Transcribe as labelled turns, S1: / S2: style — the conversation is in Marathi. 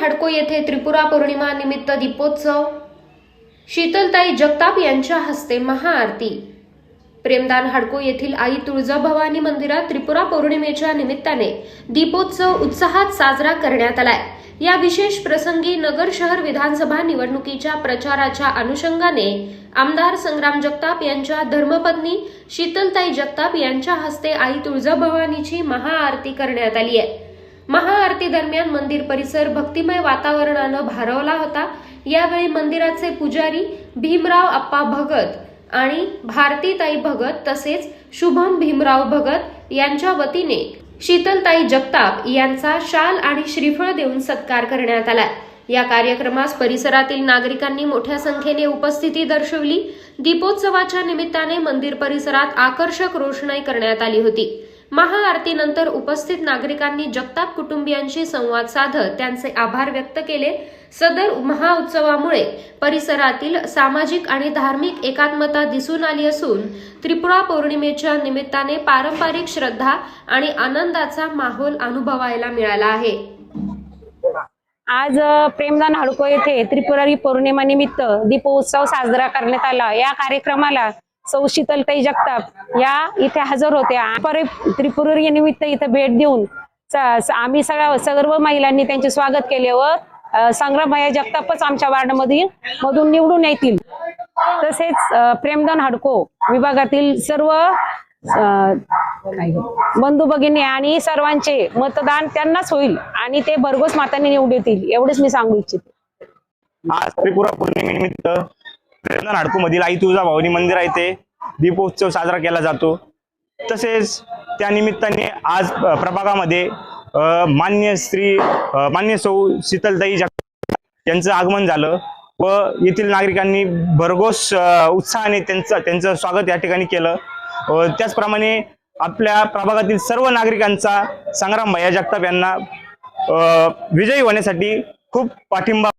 S1: हडको येथे त्रिपुरा पौर्णिमा निमित्त दीपोत्सव. शीतलताई जगताप यांच्या हस्ते महाआरती. प्रेमदान हडको येथील आई तुळजाभवानी मंदिरात त्रिपुरा पौर्णिमेच्या निमित्ताने दीपोत्सव उत्साहात साजरा करण्यात आलाय. या विशेष प्रसंगी नगर शहर विधानसभा निवडणुकीच्या प्रचाराच्या अनुषंगाने आमदार संग्राम जगताप यांच्या धर्मपत्नी शीतलताई जगताप यांच्या हस्ते आई तुळजाभवानीची महाआरती करण्यात आली आहे. महाआरती दरम्यान मंदिर परिसर भक्तिमय वातावरणानं भारवला होता. यावेळी मंदिराचे पुजारी भीमराव अप्पा भगत आणि भारतीताई भगत तसेच शुभम भीमराव भगत यांच्या वतीने शीतलताई जगताप यांचा शाल आणि श्रीफळ देऊन सत्कार करण्यात आला. या कार्यक्रमास परिसरातील नागरिकांनी मोठ्या संख्येने उपस्थिती दर्शवली. दीपोत्सवाच्या निमित्ताने मंदिर परिसरात आकर्षक रोषणाई करण्यात आली होती. महाआरतीनंतर उपस्थित नागरिकांनी जगताप कुटुंबियांशी संवाद साधत त्यांचे आभार व्यक्त केले. सदर महाउत्सवामुळे परिसरातील सामाजिक आणि धार्मिक एकात्मता दिसून आली असून त्रिपुरा पौर्णिमेच्या निमित्ताने पारंपरिक श्रद्धा आणि आनंदाचा माहोल अनुभवायला मिळाला आहे.
S2: आज प्रेमदान हडको येथे त्रिपुरारी पौर्णिमा निमित्त दीपोत्सव साजरा करण्यात आला. या कार्यक्रमाला सौ शीतलताई जगताप या इथे हजर होत्या परि त्रिपुरारी निमित्त इथे भेट देऊन आम्ही सगळ्या सर्व महिलांनी त्यांचे स्वागत केले व अ, जगतापच आमच्या वार्डमधील मधून निवडून येतील. तसेच प्रेमदान हडको विभागातील सर्व बंधू भगिनी आणि सर्वांचे मतदान त्यांनाच होईल आणि ते भरघोस मातांनी निवडून येतील एवढेच मी सांगू इच्छिते.
S3: आज त्रिपुरा पौर्णिमेनिमित्त नाडकू मधील आई तुळजा भवानी मंदिर आहे ते. दीपोत्सव साजरा केला जातो. तसेच त्या निमित्ताने आज प्रभागामध्ये मान्य श्री मान्य सौ शीतलताई जगताप यांचं आगमन झालं व येथील नागरिकांनी भरघोस उत्साहाने त्यांचं त्यांचं स्वागत या ठिकाणी केलं. त्याचप्रमाणे आपल्या प्रभागातील सर्व नागरिकांचा संग्राम भैया जगताप यांना विजयी होण्यासाठी खूप पाठिंबा